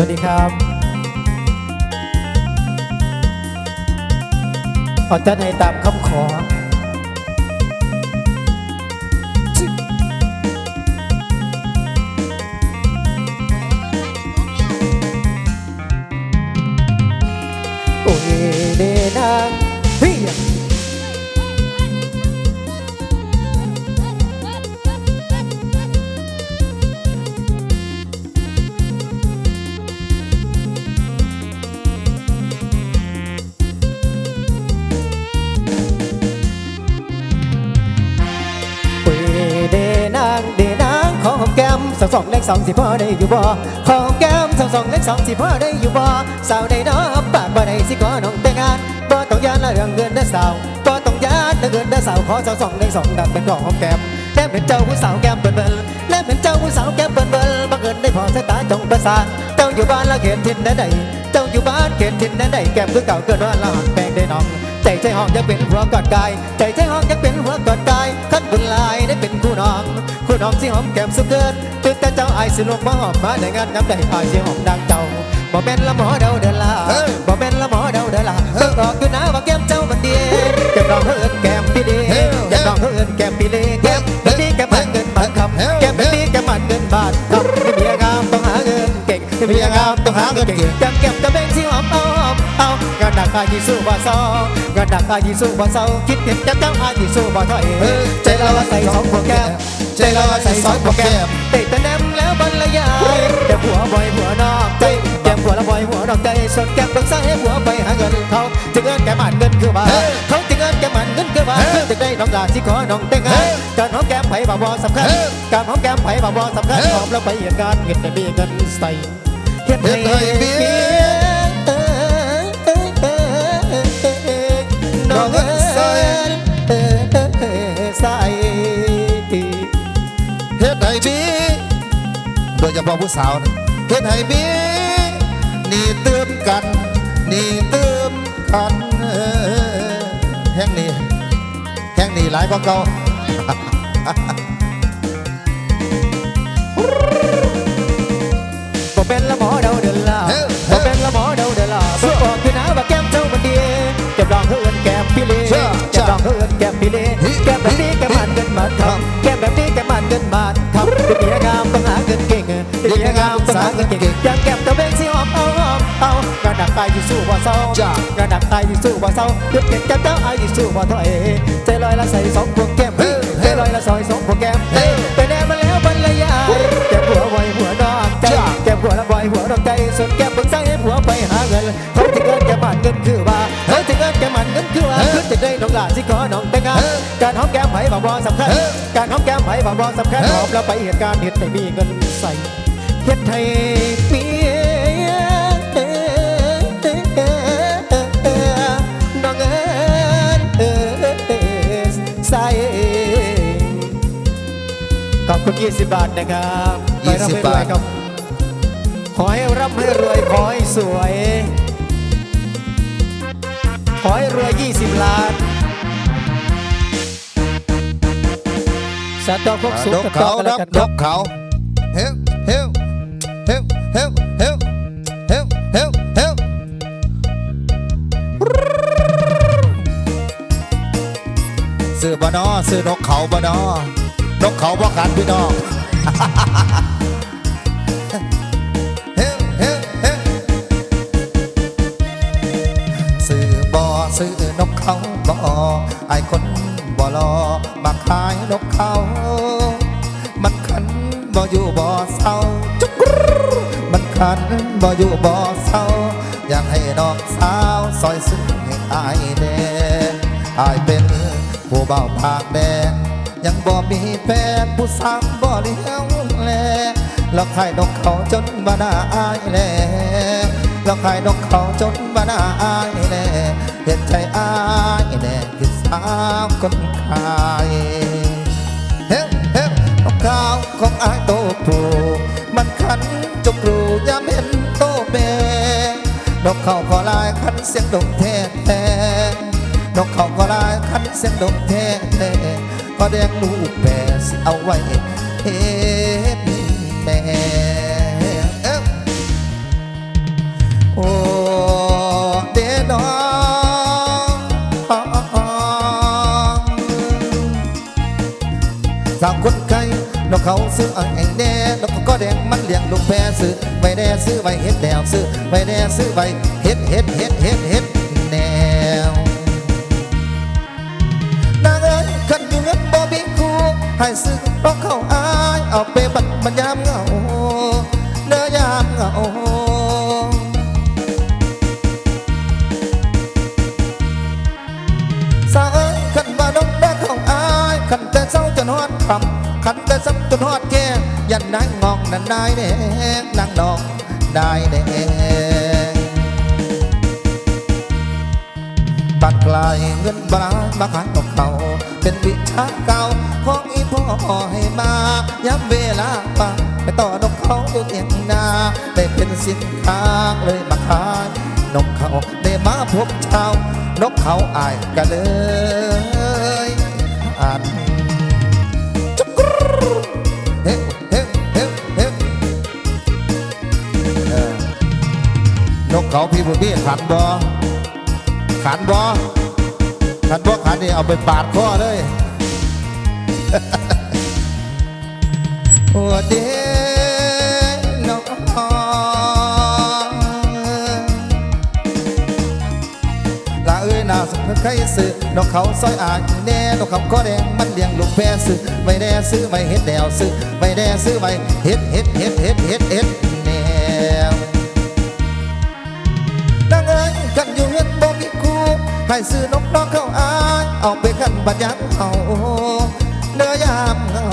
วัสดีครับ ขอจัดให้ตามคำขอ มสองสองเลขสองสิพ่อได้อยู่บ่ขอหอแก้มสองสองเลขสองสิพ่อได้อยู่บ่สาวในน้ำปากบ่ได้สิขอน้องแต่งงานบ่ต้องยานละเรื่องเงินเด้อสาวบ่ต้องยานละเงินเด้อสาวขอสองสองเลขสองดังเป็นขอหอมแก้มแก้มเป็นเจ้าผู้สาวแก้มเบิ่นเบิ่นและเป็นเจ้าผู้สาวแก้มเบิ่นเบิ่นบังเอิญได้พอสายตาจงประสานเจ้าอยู่บ้านละเขียนทินใดใดเจ้าอยู่บ้านเขียนทินใดใดแก้มคือเก่าเกินว่าละหักแปลงได้น้องใจใจห้องยังเป็นหัวกอดกายใจใจห้องยังเป็นหัวกอดกายคัดบุญลายได้เป็น น้องคู่น้องสิหอมแก้มสุดเกินตื่นแต่เจ้าอายสิลงมาหอมมาในงานน้ำใดอายสิหอมดังเจ้าบ่เป็นละหมอเดาเดินลาบ่เป็นละหมอเดาเดินลาเพิ่งออกอยู่นะว่าแก้มเจ้ามันดีแก้มน้องเอิ้นแก้มพี่ดีแก้มน้องเอิ้นแก้มพี่ดีแก้มแบบนี้แก้มมันเงินบาทคำแก้มแบบนี้แก้มมันเงินบาทคำไม่มีงามต้องหาเงินเก่งไม่มีงามต้องหาเงินเก่งแก้มแก้มจะเป็นสิหอม เอาหอมเอางานหนักอายิสู้บ่เศร้างานหนักอายิสู้บ่เศร้าคิดเห็นจะเจ้าอายิสู้บ่ถอยใจเราใส่สองหัวแก้มใจเราใส่สองหัวแก้มติดแต่แนมแล้วบรรยายแต่ผัวบ่อยผัวนอกใจแก้มผัวละบ่อยผัวนอกใจส่วนแก้มต้องสร้างให้ผัวไปหาเงินเขาจึงเงินแก้มมันเงินคือว่าเขาจึงเงินแก้มมันเงินคือว่าจึงได้น้องลาที่ขอน้องแต่งงานการหอมแก้มไผ่บ่บ่สำคัญการหอมแก้มไผ่บ่บ่สำคัญหอมแล้วไปเหตุการเงินจะมีเงินใส่เฮ็ดให้เบีย โดยเฉพาะผู้สาวนะเฮ็ดให้บีนี่เติมกัน นี่เติมกันเออแห้งนี่แห้งนี่หลายกว่าเก่าบ่เป็นละหมอเดาเดินลาบ่เป็นละหมอเดาเดินลาบ่บอกคือนะว่าแก้มเจ้ามันดีแก้มรองเขาเอิ้นแก้มพี่เล่แก้มรองเขาเอิ้นแก้มพี่เล่แก้มแบบนี้แก้มมันเงินมาทำ เงินเก่งยังแก้มตะเบงสิหอมเอาหอมเอางานหนักตายที่สู้บ่เศร้างานหนักตายที่สู้บ่เศร้าเดือดเก่งแก้มเจ้าอายที่สู้บ่ถอยใจลอยละใส่สองพวงแก้มใจลอยละซอยสองพวงแก้มไปแน่มาแล้วบรรยายแก้มหัวไวหัวนอกใจ แก้มหัวละบอยหัวดอกใจส่วนแก้มเบิ่งซ้ายให้ผัวไปหาเงินเขาถึงเงินแก้มมันเงินคือว่าเขาถึงเงินแก้มมันเงินคือว่าคือจะได้น้องหลานสิขอน้องแต่งงานการหอมแก้มไผ่บ่บ่สำคัญ การหอมแก้มไผ่บ่บ่สำคัญหอมแล้วไปเหตุการณ์เหตุให้มีเงินใส่ เฮ็ดให้เปียน้องเอิ้นเอิ้นใส่ขอบคุณ 20 บาทนะครับไปรับให้รวยครับ ขอให้ร่ำให้รวย ขอให้สวย ขอให้รวย 20 ล้านสาธุพวกสูงดกกับเขากันดัวกันคดกเขาเฮ้วเฮ้ว ซื้อบานอซื้อนกเขาบานอนกเขาบ่ขันพี่น้องเฮ้เฮ้เซื้อบอซื้อนกเขาบอไอคนบอรอมาขายน มันขันบ่อยู่บ่เศร้า อยากให้น้องสาวซอยซึ้งให้อายแน่อายเป็นผู้เบาปากแดงยังบ่มีแฟนผู้สาวบ่เลี้ยวแลแล้วขายนกเขาจนบ่น่าอายแลแล้วขายนกเขาจนบ่น่าอายแลเห็นใจอายแน่คือสาวคนขายเฮ้เฮ้นกเขาของอายโตผู้ มันขันจมรูยามเห็นโตเม่นกเขาขอลายขันเสียงดงแท้แท้นกเขาขอลายขันเสียงดงแท้แท้ก็แดงลูกแปสเอาไว้เฮ็ดแม่โอ้เด้น้องสาวคนไกล นกเขาซื้อไอ้แน่นกก็แดงมันเลี้ยงลูกแพซื้อไว้แดซื้อไว้เฮ็ดแดวซื้อไว้แดซื้อไว้เฮ็ดเฮ็ดเฮ็ดเฮ็ดเฮ็ดแนวนางเอ๋ยขันอยู่เงินบ่มีคู่ให้ซื้อรองเขาอายเอาไปบัดมันยา นนางงองนั่นได้แดงนางนองได้แดงบัดกลายเงินบามาขายนกเขาเป็นวิชาเก่าของอีพ่อให้มาย้ำเวลาปาไปต่อนกเขาอยู่เตียงนาได้เป็นสินค้าเลยมาขายนกเขาได้มาพบชาวนกเขาอายกันเลยอ่าน เขาพี่บุญพี่ขันบอขันบอขันบอขันนี่เอาไปปาดคอเลยโอ้เด้น้องลาเอ้ยนาสมใครซื้อนกเขาซอยอายแน่นกเขาก็แดงมันเลี้ยงลูกแพรซื้อไม่แน่ซื้อไม่เฮ็ดแนวซื้อไม่แน่ซื้อไม่เฮ็ดเฮ็ดเฮ็ดเฮ็ดเฮ็ดเฮ็ด ให้ซื้อนกน้องเข้าอายเอาไปขันบัดยังเอาเนื้อยามเหงา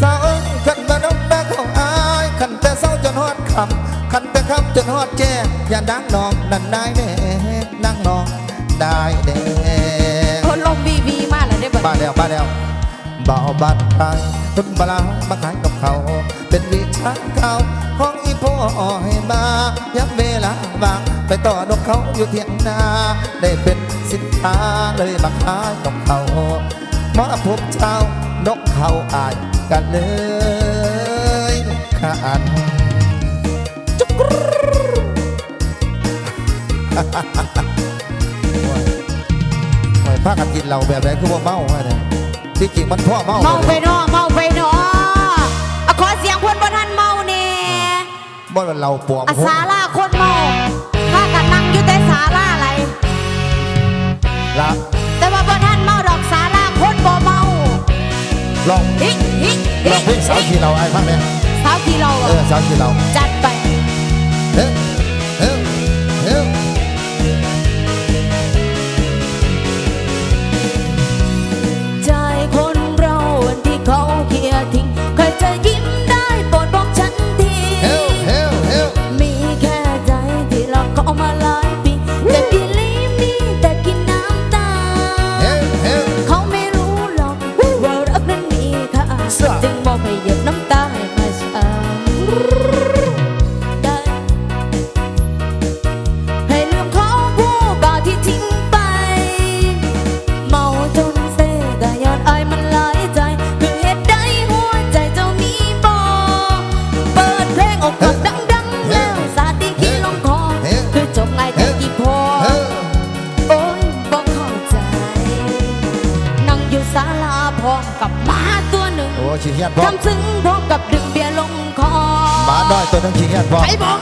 สาวเอ้ยขันบ่นกน้องเข้าอายขันแต่เศร้าจนฮอดคำขันแต่คำจนฮอดแจ้อย่าดังน้องนั่นได้แน่นั่งน้องได้แน่คนลงบีบีมากเลยได้บ่บ้านแล้วบ้านแล้วเบาบ้านไทยต้นบลามาขายกับเขา เป็นวิชาเก่าของอี พ่อให้มาย้ำเวลาบางไปต่อนกเขาอยู่เทียงนา ได้เป็นสินค้าเลยมาขายกับเขามาพบเจ้านกเขาอายกันเลยขานจุกกรูโอ้ยหอยพากันกินเหล้าแบบไหนคือว่าเมาฮะเนี่ยที่จริงมันพ่อเมาเมาไปนาะเมาไปนาะอะขอเสีย บ่เป็นเหล้าปลอมอะสาลาคนเมาถ้ากันนั่งอยู่แต่สาลาอะไร ละแต่ว่าบนท่านเมาดอกสาลาคนบ่เมาลองฮิฮิลองเพลงสาวขี่เหล้าไอ้พักเนี่ยสาวที่เราเออะอสาวขี่เหล้าจัดไป โอ้ชิเฮียนพร้อมทำซึ้งพร้อมกับดึงเบียร์ลงคอหมาน้อยตัวหนึงชิเฮียนพร้อมใครบอก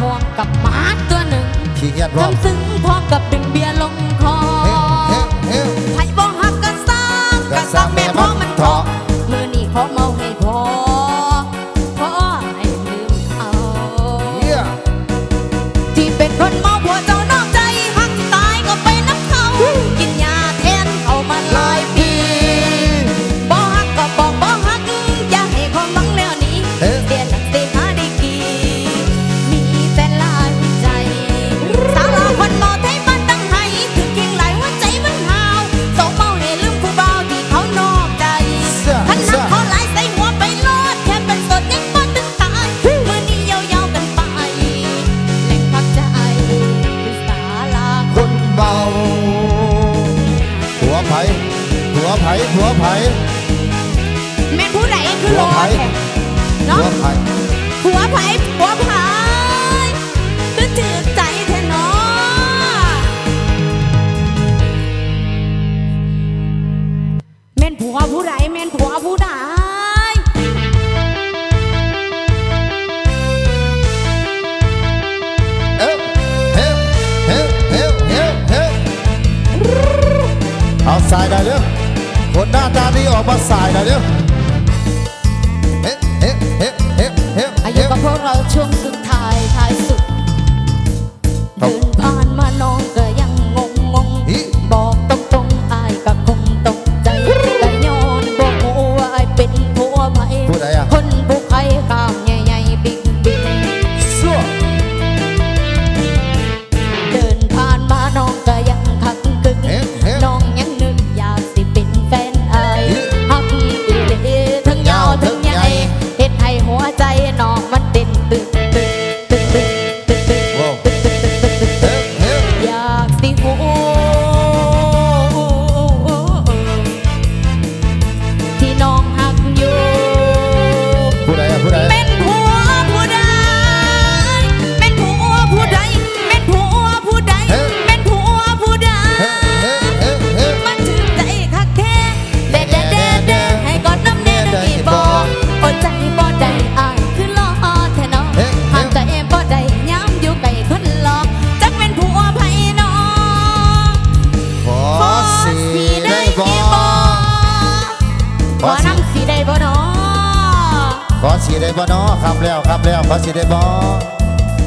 พร้อมกับหมาตัวหนึ่งทำซึ้งพร้อมกับดึงเบียร์ลง บาหัวไผ่หัวไผ่หัวไผ่แม่ผู้ใดคือหัวลไผเนาะหัวไผ่หัวไผ่หัวไผ่ 加油 Pass it the bar.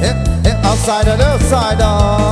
Yeah, outside and outside. Oh.